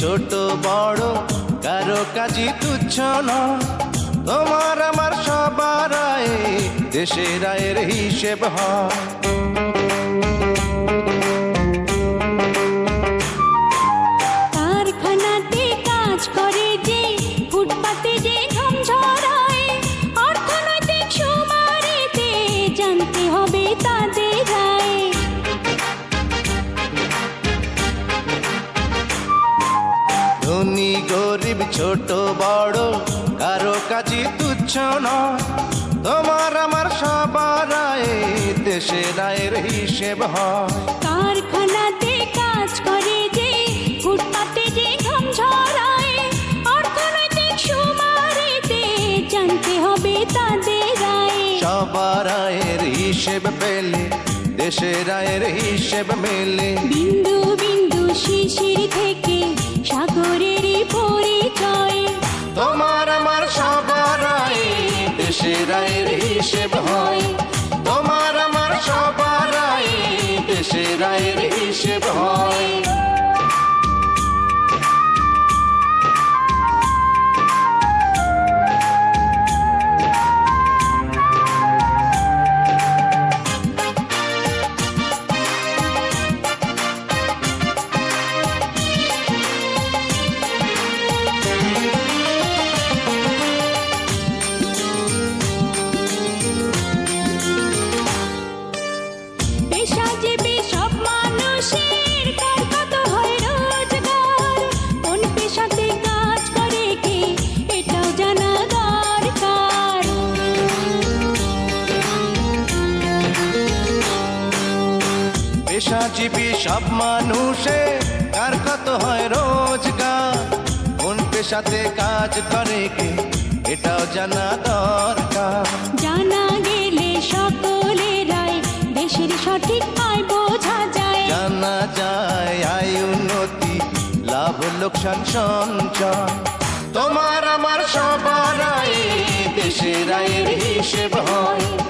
ছোট বড়, কারও কাজই তুচ্ছ নয়। তোমার আমার সবার আয়ে, দেশের রায়ের হিসেব হয়। কারখানাতে কাজ করে যে গরিব ছোট বড় কারও কাজই তুচ্ছ নয়। তোমার আমার সবার আয়ে দেশের আয়ের হিসেব হয়। কারখানাতে কাজ করে যে ফুটপাতে যে ঘাম ঝরায় অর্থনৈতিক সুমারিতে জানতে হবে তাদের রায় সবার আয়ের হিসেব পেলে দেশের আয়ের হিসেব মেলে। বিন্দু বিন্দু শিশির সবার দেশের আয়ের হিসেব হয়। তোমার আমার সবার দেশের আয়ের হিসেব হয়। পেশাজীবী সব মানুষে কার কত হয় রোজগার? কোন পেশাতে কাজ করে কে? এটাও জানা দরকার। জানা গেলে সকলেরাই দেশের সঠিক লোকসান সঞ্চয় তোমার আমার সবার দেশের আয়ের হিসেব হয়।